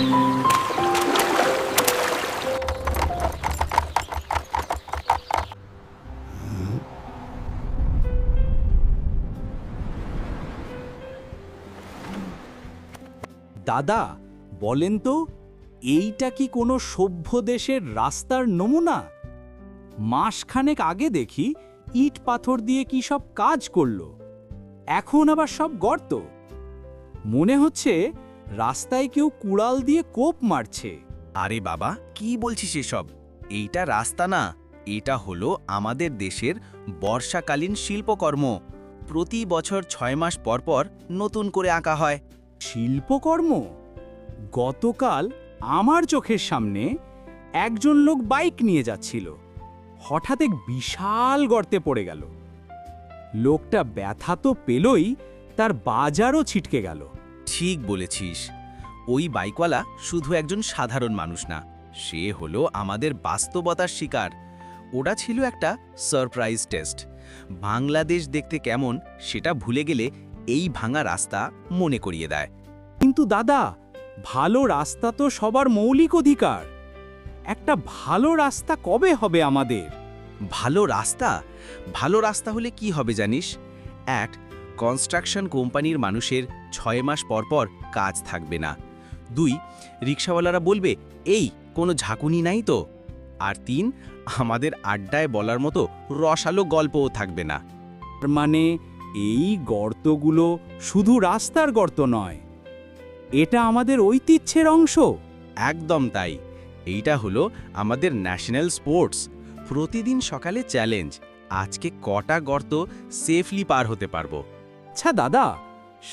দাদা, বলেন তো, এইটা কি কোনো সভ্য দেশের রাস্তার নমুনা? মাসখানেক আগে দেখি ইট পাথর দিয়ে কি সব কাজ করল। এখন আবার সব গর্ত। মনে হচ্ছে রাস্তায় কেউ কুড়াল দিয়ে কোপ মারছে। আরে বাবা কি বলছিস এসব? এইটা রাস্তা না এটা হলো আমাদের দেশের বর্ষাকালীন শিল্পকর্ম। প্রতি বছর ছয় মাস পর পর নতুন করে আঁকা হয়। শিল্পকর্ম? গতকাল আমার চোখের সামনে একজন লোক বাইক নিয়ে যাচ্ছিল। হঠাৎ এক বিশাল গর্তে পড়ে গেল। লোকটা ব্যথা তো পেলই তার বাজারও ছিটকে গেল। ঠিক বলেছিস। ওই বাইকওয়ালা শুধু একজন সাধারণ মানুষ না সে হলো আমাদের বাস্তবতার শিকার। ওটা ছিল একটা সারপ্রাইজ টেস্ট। বাংলাদেশ দেখতে কেমন সেটা ভুলে গেলে এই ভাঙা রাস্তা মনে করিয়ে দেয়। কিন্তু দাদা ভালো রাস্তা তো সবার মৌলিক অধিকার। একটা ভালো রাস্তা কবে হবে আমাদের? ভালো রাস্তা? ভালো রাস্তা হলে কি হবে জানিস? এক কনস্ট্রাকশন কোম্পানির মানুষের ছয় মাস পর পর কাজ থাকবে না। দুই রিক্সাওয়ালারা বলবে এই কোনো ঝাঁকুনি নাই তো? আর তিন আমাদের আড্ডায় বলার মতো রসালো গল্পও থাকবে না। মানে এই গর্তগুলো শুধু রাস্তার গর্ত নয় এটা আমাদের ঐতিহ্যের অংশ। একদম তাই। এইটা হলো আমাদের ন্যাশনাল স্পোর্টস। প্রতিদিন সকালে চ্যালেঞ্জ আজকে কটা গর্ত সেফলি পার হতে পারব। আচ্ছা দাদা,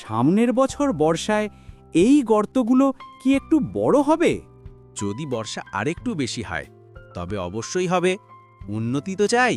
সামনের বছর বর্ষায় এই গর্তগুলো কি একটু বড় হবে? যদি বর্ষা আরেকটু বেশি হয়, তবে অবশ্যই হবে। উন্নতি তো চাই।